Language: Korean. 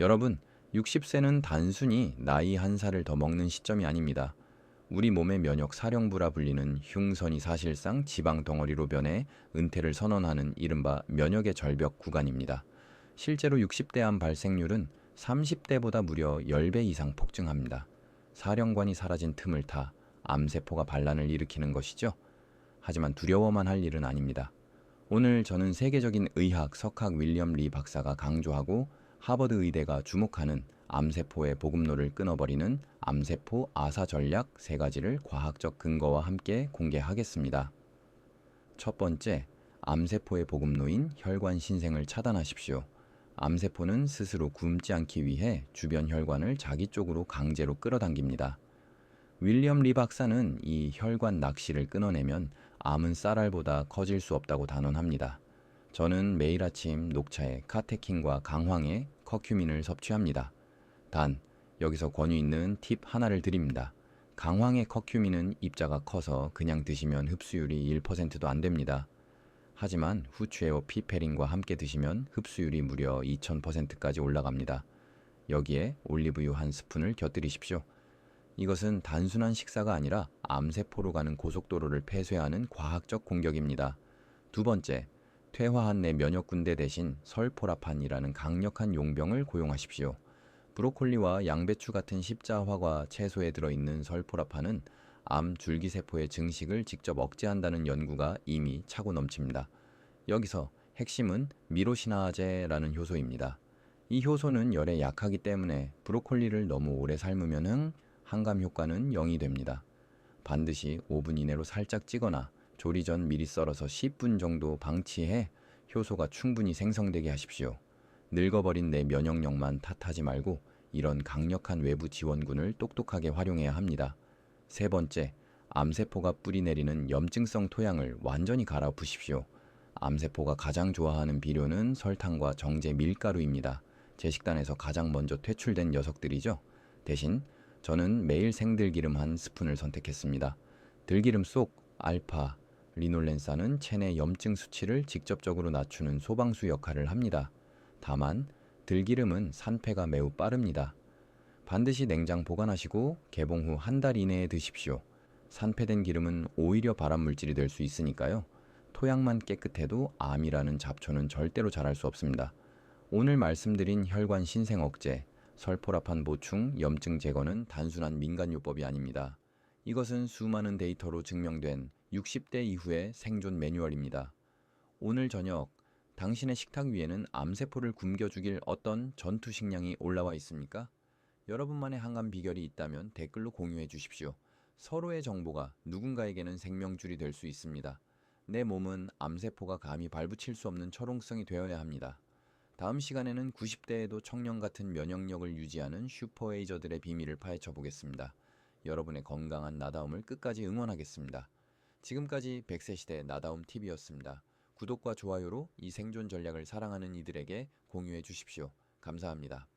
여러분, 60세는 단순히 나이 한 살을 더 먹는 시점이 아닙니다. 우리 몸의 면역 사령부라 불리는 흉선이 사실상 지방 덩어리로 변해 은퇴를 선언하는 이른바 면역의 절벽 구간입니다. 실제로 60대 암 발생률은 30대보다 무려 10배 이상 폭증합니다. 사령관이 사라진 틈을 타 암세포가 반란을 일으키는 것이죠. 하지만 두려워만 할 일은 아닙니다. 오늘 저는 세계적인 의학 석학 윌리엄 리 박사가 강조하고 하버드 의대가 주목하는 암세포의 보급로를 끊어버리는 암세포 아사 전략 세 가지를 과학적 근거와 함께 공개하겠습니다. 첫 번째, 암세포의 보급로인 혈관 신생을 차단하십시오. 암세포는 스스로 굶지 않기 위해 주변 혈관을 자기 쪽으로 강제로 끌어당깁니다. 윌리엄 리 박사는 이 혈관 낚시를 끊어내면 암은 쌀알보다 커질 수 없다고 단언합니다. 저는 매일 아침 녹차에 카테킨과 강황에 커큐민을 섭취합니다. 단, 여기서 권유 있는 팁 하나를 드립니다. 강황의 커큐민은 입자가 커서 그냥 드시면 흡수율이 1%도 안 됩니다. 하지만 후추에오 피페린과 함께 드시면 흡수율이 무려 2000%까지 올라갑니다. 여기에 올리브유 한 스푼을 곁들이십시오. 이것은 단순한 식사가 아니라 암세포로 가는 고속도로를 폐쇄하는 과학적 공격입니다. 두 번째, 퇴화한 내 면역 군대 대신 설포라판이라는 강력한 용병을 고용하십시오. 브로콜리와 양배추 같은 십자화과 채소에 들어있는 설포라판은 암 줄기세포의 증식을 직접 억제한다는 연구가 이미 차고 넘칩니다. 여기서 핵심은 미로시나제라는 효소입니다. 이 효소는 열에 약하기 때문에 브로콜리를 너무 오래 삶으면 항감 효과는 0이 됩니다. 반드시 5분 이내로 살짝 찌거나 조리 전 미리 썰어서 10분 정도 방치해 효소가 충분히 생성되게 하십시오. 늙어버린 내 면역력만 탓하지 말고 이런 강력한 외부 지원군을 똑똑하게 활용해야 합니다. 세 번째, 암세포가 뿌리내리는 염증성 토양을 완전히 갈아부십시오. 암세포가 가장 좋아하는 비료는 설탕과 정제 밀가루입니다. 제 식단에서 가장 먼저 퇴출된 녀석들이죠. 대신 저는 매일 생들기름 한 스푼을 선택했습니다. 들기름 속 알파, 리놀렌산은 체내 염증 수치를 직접적으로 낮추는 소방수 역할을 합니다. 다만 들기름은 산패가 매우 빠릅니다. 반드시 냉장 보관하시고 개봉 후 한 달 이내에 드십시오. 산패된 기름은 오히려 발암 물질이 될 수 있으니까요. 토양만 깨끗해도 암이라는 잡초는 절대로 자랄 수 없습니다. 오늘 말씀드린 혈관 신생 억제, 설포라판 보충, 염증 제거는 단순한 민간요법이 아닙니다. 이것은 수많은 데이터로 증명된 60대 이후의 생존 매뉴얼입니다. 오늘 저녁 당신의 식탁 위에는 암세포를 굶겨 죽일 어떤 전투 식량이 올라와 있습니까? 여러분만의 항암 비결이 있다면 댓글로 공유해 주십시오. 서로의 정보가 누군가에게는 생명줄이 될 수 있습니다. 내 몸은 암세포가 감히 발붙일 수 없는 철옹성이 되어야 합니다. 다음 시간에는 90대에도 청년 같은 면역력을 유지하는 슈퍼에이저들의 비밀을 파헤쳐 보겠습니다. 여러분의 건강한 나다움을 끝까지 응원하겠습니다. 지금까지 100세 시대 나다움 TV였습니다. 구독과 좋아요로 이 생존 전략을 사랑하는 이들에게 공유해 주십시오. 감사합니다.